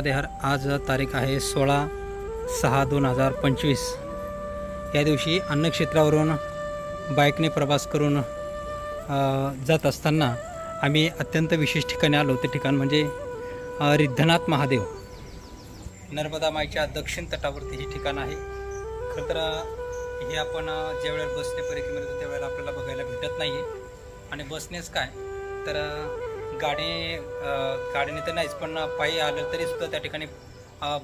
नर्मदे हर आज तारीख आहे सोळा सहा दोन हजार पंचवीस. या दिवशी अन्नक्षेत्रावरून बाईकने प्रवास करून जात असताना आम्ही अत्यंत विशेष ठिकाणी आलो. ते ठिकाण म्हणजे रिद्धनाथ महादेव. नर्मदा माईच्या दक्षिण तटावरती हे ठिकाण आहे. खरं तर हे आपण ज्यावेळेला बसने परिक्रमेला त्यावेळेला आपल्याला बघायला भेटत नाही आहे आणि बसनेच काय? तर गाडी गाडीने तर नाहीच पण पायी आलं तरी सुद्धा त्या ठिकाणी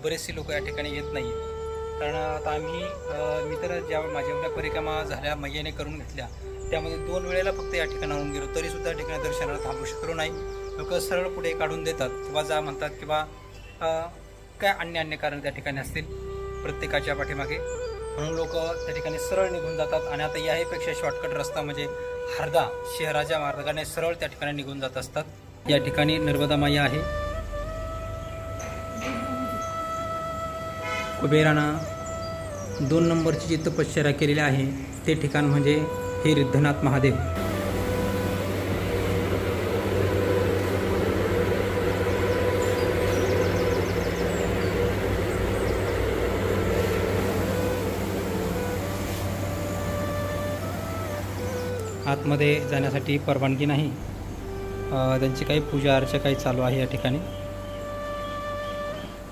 बरेचसे लोक या ठिकाणी येत नाही कारण आता आम्ही मी तर ज्या माझ्या परिक्रमा झाल्या मैयाने करून घेतल्या त्यामध्ये दोन वेळेला फक्त या ठिकाणाहून गेलो तरीसुद्धा ठिकाणी दर्शनाला थांबू शकलो नाही. लोक सरळ पुढे काढून देतात किंवा जा म्हणतात किंवा काय अन्य अन्य कारण त्या ठिकाणी असतील प्रत्येकाच्या पाठीमागे. म्हणून लोक त्या ठिकाणी सरळ निघून जातात आणि आता याहीपेक्षा शॉर्टकट रस्ता म्हणजे हरदा शहराच्या मार्गाने सरळ त्या ठिकाणी निघून जात असतात. या ठिकाणी नर्मदा माया आहे. कुबेरानं दोन नंबरची जी तपश्चर्या केलेली आहे ते ठिकाण म्हणजे हे रिद्धनाथ महादेव. आतमध्ये जाण्यासाठी परवानगी नाही. त्यांची काही पूजा अर्चा काही चालू आहे या ठिकाणी.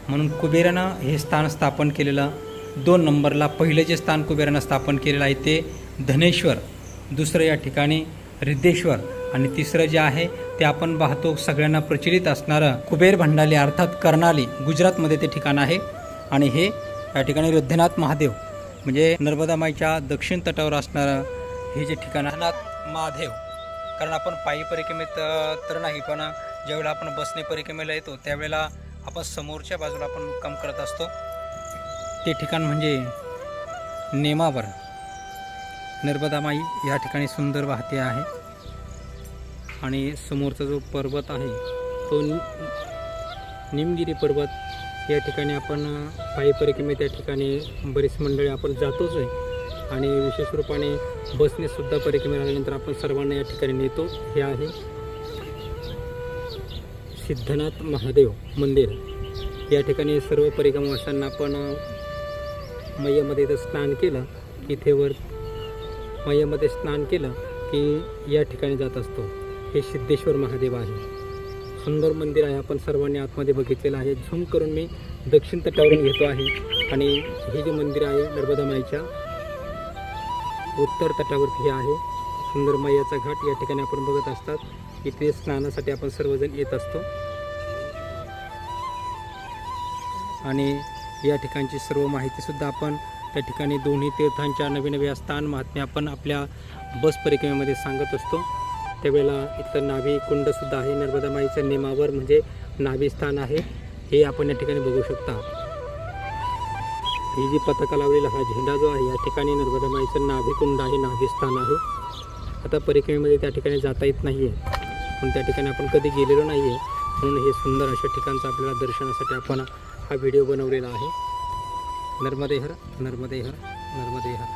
म्हणून कुबेरानं हे स्थान स्थापन केलेलं दोन नंबरला पहिलं जे स्थान कुबेरानं स्थापन केलेलं आहे ते धनेश्वर दुसरं या ठिकाणी रिद्धेश्वर आणि तिसरं जे आहे ते आपण पाहतो सगळ्यांना प्रचलित असणारं कुबेर भंडाली अर्थात कर्नाली गुजरातमध्ये ते ठिकाण आहे. आणि हे या ठिकाणी रुद्धनाथ महादेव म्हणजे नर्मदामाईच्या दक्षिण तटावर असणारं हे जे ठिकाण नाथ महादेव. कारण आपण पायी परिक्रमेत तर नाही पण ज्यावेळेला आपण बसने परिक्रमेला येतो त्यावेळेला आपण समोरच्या बाजूला आपण काम करत असतो. ते ठिकाण म्हणजे नेमावर. नर्मदा माई या ठिकाणी सुंदर वाहते आहे. आणि समोरचा जो पर्वत आहे तो निमगिरी पर्वत. या ठिकाणी आपण पायी परिक्रमेत त्या ठिकाणी बरीच मंडळी आपण जातोच आहे. आणि विशेष रूपाने बसने सुद्धा परिक्रमेला आल्यानंतर आपण सर्वांना या ठिकाणी नेतो. हे आहे सिद्धनाथ महादेव मंदिर. या ठिकाणी सर्व परिक्रमावाशांना आपण अ, मैयामध्ये इथं स्नान केलं की इथे वर मैयामध्ये स्नान केलं की या ठिकाणी जात असतो. हे सिद्धेश्वर महादेव आहे. सुंदर मंदिर आहे. आपण सर्वांनी आतमध्ये बघितलेलं आहे. झूम करून मी दक्षिण तटावरून घेतो आहे. आणि हे जे मंदिर आहे नर्मदा माईच्या उत्तर तटावरती हे आहे. सुंदर मैयाचा घाट या ठिकाणी आपण बघत असतात. इथे स्नानासाठी आपण सर्वजण येत असतो. आणि या ठिकाणची सर्व माहितीसुद्धा आपण त्या ठिकाणी दोन्ही तीर्थांच्या नवीन नव्या स्थान महात्म्य आपण आपल्या बस परिक्रमेमध्ये सांगत असतो. त्यावेळेला इथं नावी कुंडसुद्धा आहे. नर्मदा माईच्या नेमावर म्हणजे नावी स्थान आहे. हे आपण या ठिकाणी बघू शकता. ही जी पताका लावलेला हा झेंडा जो आहे या ठिकाणी नर्मदा माईचं नाभिकुंड आहे नाभिस्थान आहे. आता परिक्रमेमध्ये त्या ठिकाणी जाता येत नाही आहे पण त्या ठिकाणी आपण कधी गेलेलो नाही आहे म्हणून हे सुंदर अशा ठिकाणचं आपल्याला दर्शनासाठी आपण हा व्हिडिओ बनवलेला आहे. नर्मदेहर नर्मदेहर नर्मदेहर.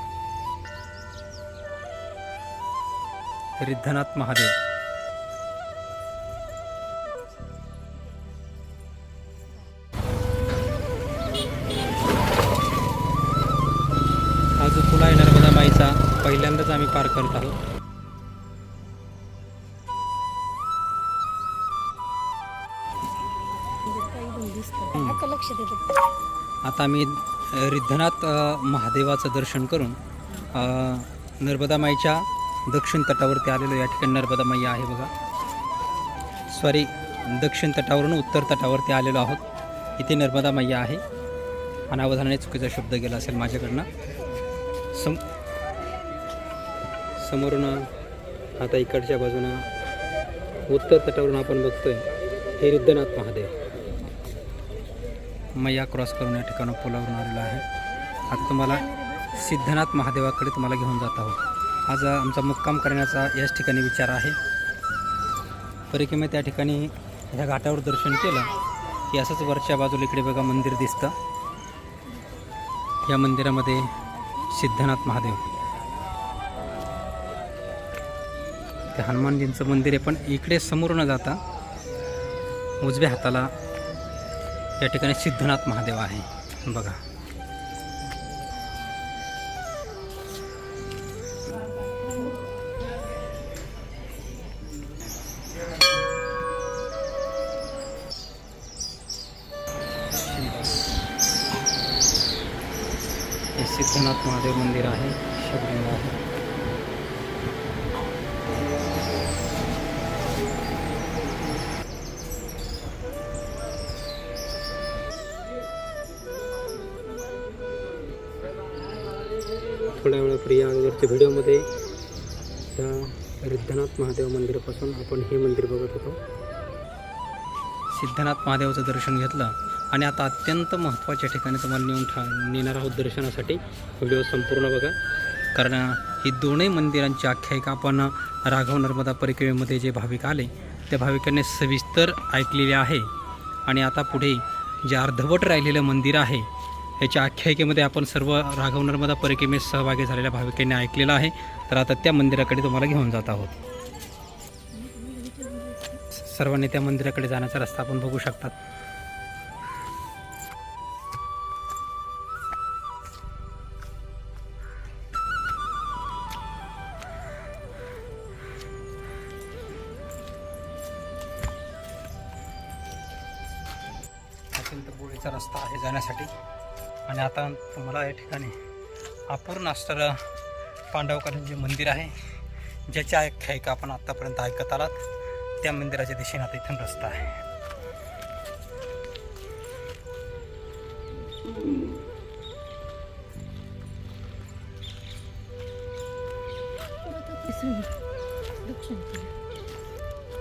रिद्धनाथ महादेव. पहिल्यांदाच आम्ही पार करत आहोत. आता आम्ही रिद्धनाथ महादेवाचं दर्शन करून नर्मदा माईच्या दक्षिण तटावरती आलेलो या ठिकाणी नर्मदा माई आहे बघा. सॉरी दक्षिण तटावरून उत्तर तटावरती आलेलो आहोत. इथे नर्मदा मैया आहे. अनावधानाने चुकीचा शब्द गेला असेल माझ्याकडनं. सम समोरून आता इकडच्या बाजूनं उत्तर तटावरून आपण बघतोय हे रुद्रनाथ महादेव. मैया क्रॉस करून या ठिकाणी पुलावरून आलेला आहे. आता तुम्हाला सिद्धनाथ महादेवाकडे तुम्हाला घेऊन जात आहोत. आज आमचा मुक्काम करण्याचा याच ठिकाणी विचार आहे. परिक्रमे त्या ठिकाणी ह्या घाटावर दर्शन केलं की असंच वरच्या बाजूला इकडे बघा मंदिर दिसतं. या मंदिरामध्ये सिद्धनाथ महादेव. ते हनुमानजींचं मंदिर आहे पण इकडे समोर न जाता उजव्या हाताला या ठिकाणी सिद्धनाथ महादेव आहे. बघा. हे सिद्धनाथ महादेव मंदिर आहे शिवलिंग आहे थोड्या वेळापूर्वी या अगोदरच्या व्हिडिओमध्ये या सिद्धनाथ महादेव मंदिरापासून आपण हे मंदिर बघत होतो. सिद्धनाथ महादेवाचं दर्शन घेतलं आणि आता अत्यंत महत्त्वाच्या ठिकाणी तुम्हाला नेऊन ठा नेणार आहोत दर्शनासाठी. व्हिडिओ संपूर्ण बघा. कारण ही दोन्ही मंदिरांची आख्यायिका आपण राघव नर्मदा परिक्रमेमध्ये जे भाविक आले त्या भाविकांनी सविस्तर ऐकलेले आहे. आणि आता पुढे जे अर्धवट राहिलेलं मंदिर आहे याच्या आख्यायिकेमध्ये आपण सर्व राघव नर्मदा परिक्रमेत सहभागी झालेल्या भाविकांनी ऐकलेलं आहे. तर आता त्या मंदिराकडे तुम्हाला घेऊन जात आहोत. सर्वांनी त्या मंदिराकडे जाण्याचा रस्ता आपण बघू शकतात. अत्यंत बोळीचा रस्ता आहे जाण्यासाठी. आणि आता तुम्हाला या ठिकाणी अपूर्ण असणारं पांडवकालीन जे मंदिर आहे ज्याच्या आख्यायिका आपण आत्तापर्यंत ऐकत आलात. त्या मंदिराच्या दिशेने आता इथून रस्ता आहे.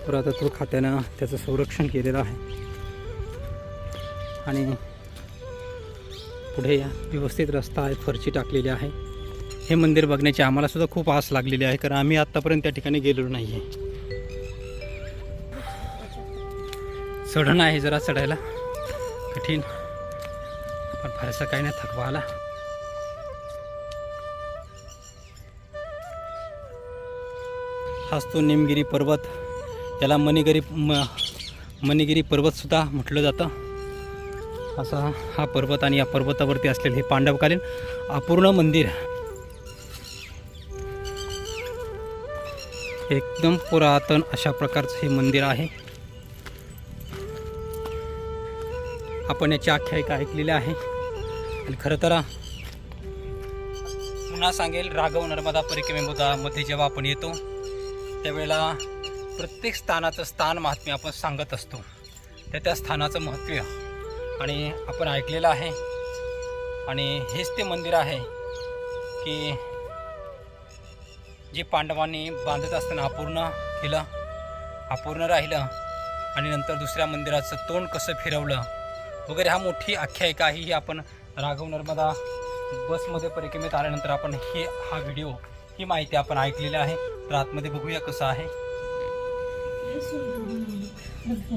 पुरातत्व खात्यानं त्याचं संरक्षण केलेलं आहे. आणि पुढे या. व्यवस्थित रस्ता आहे फरची टाकलेली आहे. हे मंदिर बघण्याची आम्हालासुद्धा खूप आस लागलेली आहे कारण आम्ही आत्तापर्यंत त्या ठिकाणी गेलेलो नाही आहे चढण आहे जरा चढायला. कठीण. पण फारसा काही नाही थकवा आला. हाच तो निमगिरी पर्वत. याला मणिगिरी म मणिगिरी पर्वतसुद्धा म्हटलं जातं. असा हा पर्वत आणि या पर्वतावरती असलेले हे पांडवकालीन अपूर्ण मंदिर. एकदम पुरातन अशा प्रकारचं हे मंदिर आहे. आपण याची आख्यायिका ऐकलेली आहे. आणि खरं तर पुन्हा सांगेल राघव नर्मदा परिक्रमेमध्ये जेव्हा आपण येतो त्यावेळेला प्रत्येक स्थानाचं स्थान महात्म्य आपण सांगत असतो. त्या त्या स्थानाचं महत्त्व आणि आपण ऐकलेलं आहे. आणि हेच ते मंदिर आहे की जे पांडवांनी बांधत असताना अपूर्ण केलं अपूर्ण राहिलं आणि नंतर दुसऱ्या मंदिराचं तोंड कसं फिरवलं वगैरे हा मोठी आख्यायिका आहे. ही आपण राघव नर्मदा बसमध्ये परिक्रमेत आल्यानंतर आपण हे हा व्हिडिओ ही माहिती आपण ऐकलेली आहे. तर आतमध्ये बघूया कसं आहे.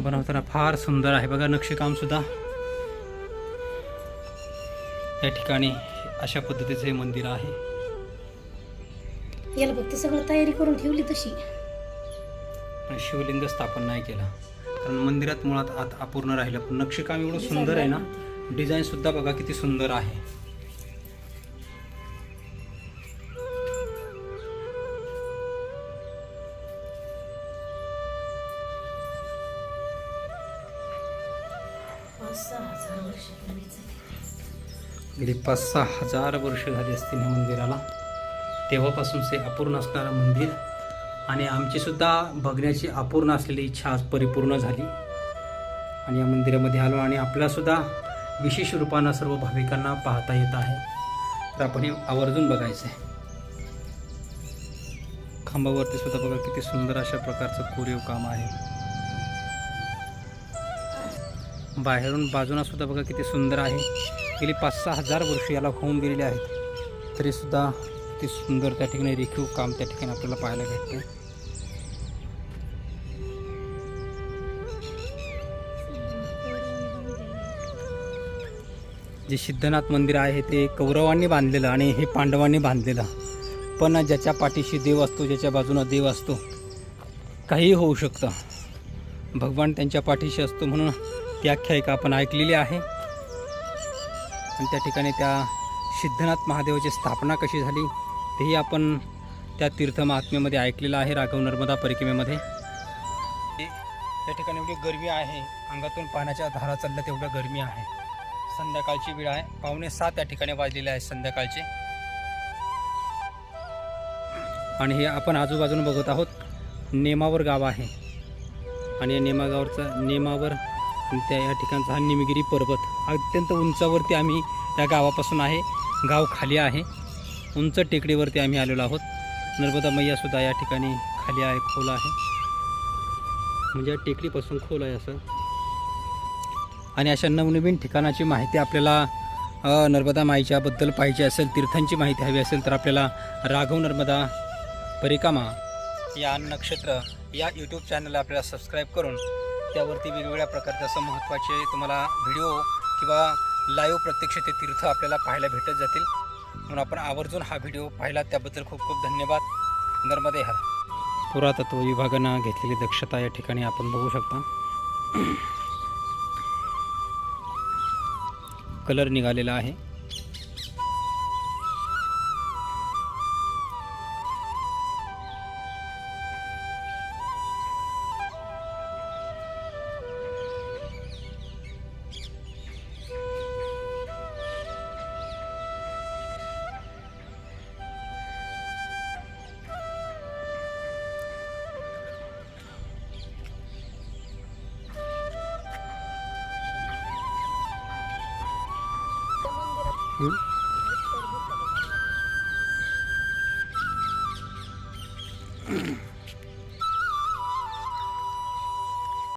बनवताना फार सुंदर आहे. बघा नक्षीकाम सुद्धा या ठिकाणी अशा पद्धतीचं हे मंदिर आहे. याला फक्त सगळं तयारी करून ठेवली तशी. पण शिवलिंग स्थापन नाही केलं. कारण मंदिरात मुळात आत अपूर्ण राहिलं. पण नक्षीकाम एवढं सुंदर आहे ना? डिझाईन सुद्धा बघा किती सुंदर आहे. पाच सहा हजार वर्षापूर्वीचं गेली पाच सहा हजार वर्ष झाली असतील ह्या मंदिराला. तेव्हापासूनचे अपूर्ण असणारं मंदिर आणि आमचीसुद्धा बघण्याची अपूर्ण असलेली इच्छा आज परिपूर्ण झाली. आणि या मंदिरामध्ये आलो आणि आपल्यासुद्धा विशेष रूपानं सर्व भाविकांना पाहता येत आहे. तर आपण हे आवर्जून बघायचं आहे. खांबावरती सुद्धा बघा किती सुंदर अशा प्रकारचं कोरीव काम आहे. बाहेरून बाजूला सुद्धा बघा किती सुंदर आहे. गेली पाच सहा हजार वर्ष याला होऊन गेलेली आहेत. तरीसुद्धा ते सुंदर त्या ठिकाणी रेखीव काम त्या ठिकाणी आपल्याला पाहायला भेटते. जे सिद्धनाथ मंदिर आहे ते कौरवांनी बांधलेलं आणि हे पांडवांनी बांधलेलं. पण ज्याच्या पाठीशी देव असतो ज्याच्या बाजूनं देव असतो काहीही होऊ शकतं. भगवान त्यांच्या पाठीशी असतो म्हणून ती आख्यायिका आपण ऐकलेली आहे. आणि त्या ठिकाणी त्या सिद्धनाथ महादेवाची स्थापना कशी झाली तेही आपण त्या तीर्थ महात्म्यामध्ये ऐकलेलं आहे राघव नर्मदा परिक्रमेमध्ये त्या ठिकाणी एवढी गरमी आहे अंगातून पाण्याच्या धारा चालल्या तेवढ्या गरमी आहे. संध्याकाळची वेळ आहे पावणे सात या ठिकाणी वाजलेले आहे संध्याकाळचे. आणि हे आपण आजूबाजून बघत आहोत नेमावर गाव आहे. आणि या नेमागावरचं नेमावर त्या या ठिकाणचा हा निमगिरी पर्वत. अत्यंत उंचावरती आम्ही या गावापासून आहे. गाव खाली आहे. उंच टेकडीवरती आम्ही आलेलो आहोत. नर्मदा मैयासुद्धा या ठिकाणी खाली आहे खोल आहे. म्हणजे या टेकडीपासून खोल आहे असं. आणि अशा नवनवीन ठिकाणाची माहिती आपल्याला नर्मदा माईच्याबद्दल पाहिजे असेल तीर्थांची माहिती हवी असेल तर आपल्याला राघव नर्मदा परिकामा या नक्षत्र या यूट्यूब चॅनलला आपल्याला सबस्क्राईब करून त्यावरती वेगवेगळ्या प्रकारचे असं महत्त्वाचे तुम्हाला व्हिडिओ किंवा लाईव्ह प्रत्यक्ष ते तीर्थ आपल्याला पाहायला भेटत जातील. म्हणून आपण आवर्जून हा व्हिडिओ पाहिला. त्याबद्दल खूप खूप धन्यवाद. नर्मदे हा. पुरातत्व विभागानं घेतलेली दक्षता या ठिकाणी आपण बघू शकता. कलर निघालेला आहे. हं?